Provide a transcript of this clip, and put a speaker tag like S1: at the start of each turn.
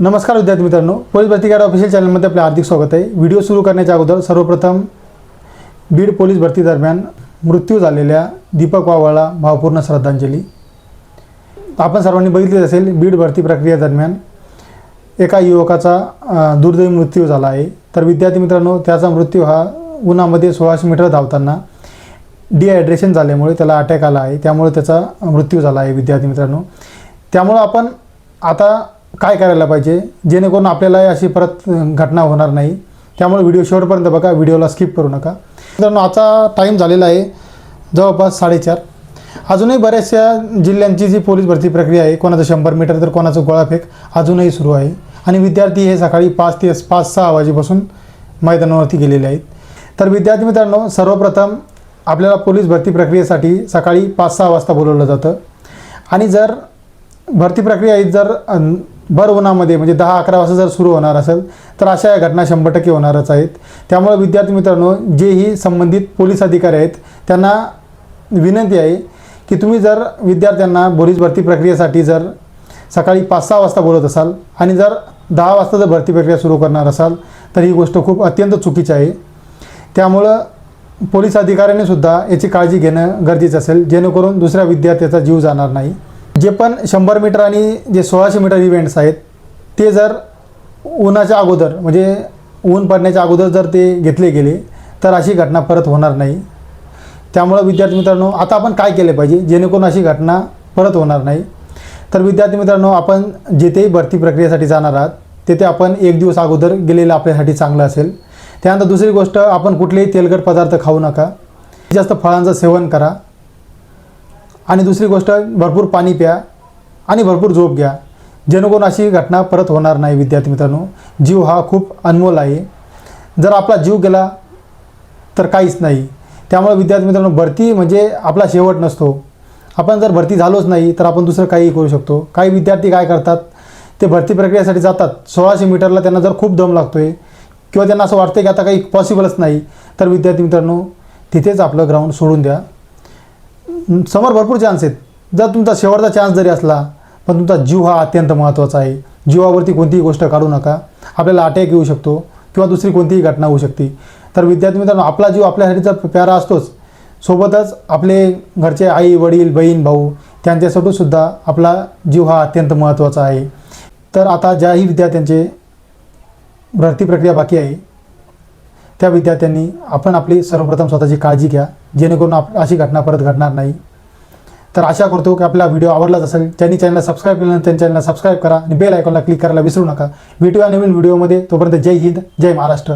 S1: नमस्कार विद्यार्थी मित्रांनो पोलीस भरतीगार ऑफिशियल चॅनलमध्ये आपले हार्दिक स्वागत आहे. व्हिडिओ सुरू करण्याच्या अगोदर सर्वप्रथम बीड पोलीस भरती दरम्यान मृत्यू झालेल्या दीपक वावळा भावपूर्ण श्रद्धांजली. आपण सर्वांनी बघितलेच असेल बीड भरती प्रक्रियेदरम्यान एका युवकाचा दुर्दैवी मृत्यू झाला आहे. तर विद्यार्थी मित्रांनो त्याचा मृत्यू हा उन्हामध्ये सोळाशे मीटर धावताना डिहायड्रेशन झाल्यामुळे त्याला अटॅक आला आहे. त्यामुळे त्याचा मृत्यू झाला आहे विद्यार्थी मित्रांनो. त्यामुळं आपण आता काय करायला पाहिजे? जेणेकरून आपल्याला अशी परत घटना होणार नाही. त्यामुळे व्हिडिओ शेवटपर्यंत बघा व्हिडिओला स्किप करू नका. मित्रांनो आता टाईम झालेला आहे. जवळपास साडेचार. अजूनही बऱ्याचशा जिल्ह्यांची जी पोलीस भरती प्रक्रिया आहे कोणाचं शंभर मीटर तर कोणाचं गोळाफेक अजूनही सुरू आहे. आणि विद्यार्थी हे सकाळी पाच ते पाच सहा वाजेपासून मैदानावरती गेलेले आहेत. तर विद्यार्थी मित्रांनो सर्वप्रथम आपल्याला पोलीस भरती प्रक्रियेसाठी सकाळी पाच सहा वाजता बोलवलं जातं. आणि जर भरती प्रक्रिया ही जर भर उन्हामध्ये म्हणजे दहा अकरा वाजता जर सुरू होणार असेल तर अशा या घटना शंभर टक्के होणारच आहेत. त्यामुळे विद्यार्थी मित्रांनो जेही संबंधित पोलीस अधिकारी आहेत त्यांना विनंती आहे की तुम्ही जर विद्यार्थ्यांना पोलीस भरती प्रक्रियेसाठी जर सकाळी पाच सहा वाजता बोलत असाल आणि जर दहा वाजता जर भरती प्रक्रिया सुरू करणार असाल तर ही गोष्ट खूप अत्यंत चुकीची आहे. त्यामुळं पोलीस अधिकाऱ्यांनी सुद्धा याची काळजी घेणं गरजेचं असेल जेणेकरून दुसऱ्या विद्यार्थ्याचा जीव जाणार नाही. जे पण शंभर मीटर आणि जे सोळाशे मीटर इव्हेंट्स आहेत ते जर उन्हाच्या अगोदर म्हणजे ऊन पडण्याच्या अगोदर जर ते घेतले गेले तर अशी घटना परत होणार नाही. त्यामुळं विद्यार्थी मित्रांनो आता आपण काय केले पाहिजे जेणेकरून अशी घटना परत होणार नाही. तर विद्यार्थी मित्रांनो आपण जिथेही भरती प्रक्रियेसाठी जाणार आहात तेथे आपण एक दिवस अगोदर गेलेलं आपल्यासाठी चांगलं असेल. त्यानंतर दुसरी गोष्ट आपण कुठलेही तेलकट पदार्थ खाऊ नका. जास्त फळांचं सेवन करा. आणि दुसरी गोष्ट भरपूर पाणी प्या आणि भरपूर झोप घ्या. जेणेकरून अशी घटना परत होणार नाही विद्यार्थी मित्रांनो. जीव हा खूप अनमोल आहे. जर आपला जीव गेला तर काहीच नाही. त्यामुळे विद्यार्थी मित्रांनो भरती म्हणजे आपला शेवट नसतो. आपण जर भरती झालोच नाही तर आपण दुसरं काहीही करू शकतो. काही विद्यार्थी काय करतात ते भरती प्रक्रियेसाठी जातात. सोळाशे मीटरला त्यांना जर खूप दम लागतो आहे किंवा त्यांना असं वाटतं की आता काही पॉसिबलच नाही तर विद्यार्थी मित्रांनो तिथेच आपलं ग्राउंड सोडून द्या. समोर भरपूर चान्स आहेत. जर तुमचा शेवटचा चान्स जरी असला पण तुमचा जीव हा अत्यंत महत्त्वाचा आहे. जीवावरती कोणतीही गोष्ट काढू नका. आपल्याला अटॅक येऊ शकतो किंवा दुसरी कोणतीही घटना होऊ शकते. तर विद्यार्थी मित्रांनो आपला जीव आपल्यासाठी प्यारा असतोच सोबतच आपले घरचे आई वडील बहीण भाऊ त्यांच्यासाठी सुद्धा आपला जीव हा अत्यंत महत्त्वाचा आहे. तर आता ज्याही विद्यार्थ्यांचे भरती प्रक्रिया बाकी आहे त्या विद्यार्थ्यांनी आपण आपली सर्वप्रथम स्वतःची काळजी घ्या. जेणेकरून आप अशी घटना परत घडणार नाही. तर आशा करतो की आपला व्हिडिओ आवडलाच असेल. ज्यांनी चॅनलला सबस्क्राईब केलं त्यांनी चॅनलला सबस्क्राईब करा आणि बेल आयकॉनला क्लिक करायला विसरू नका. भेटूया नवीन व्हिडिओमध्ये. तोपर्यंत जय हिंद जय महाराष्ट्र.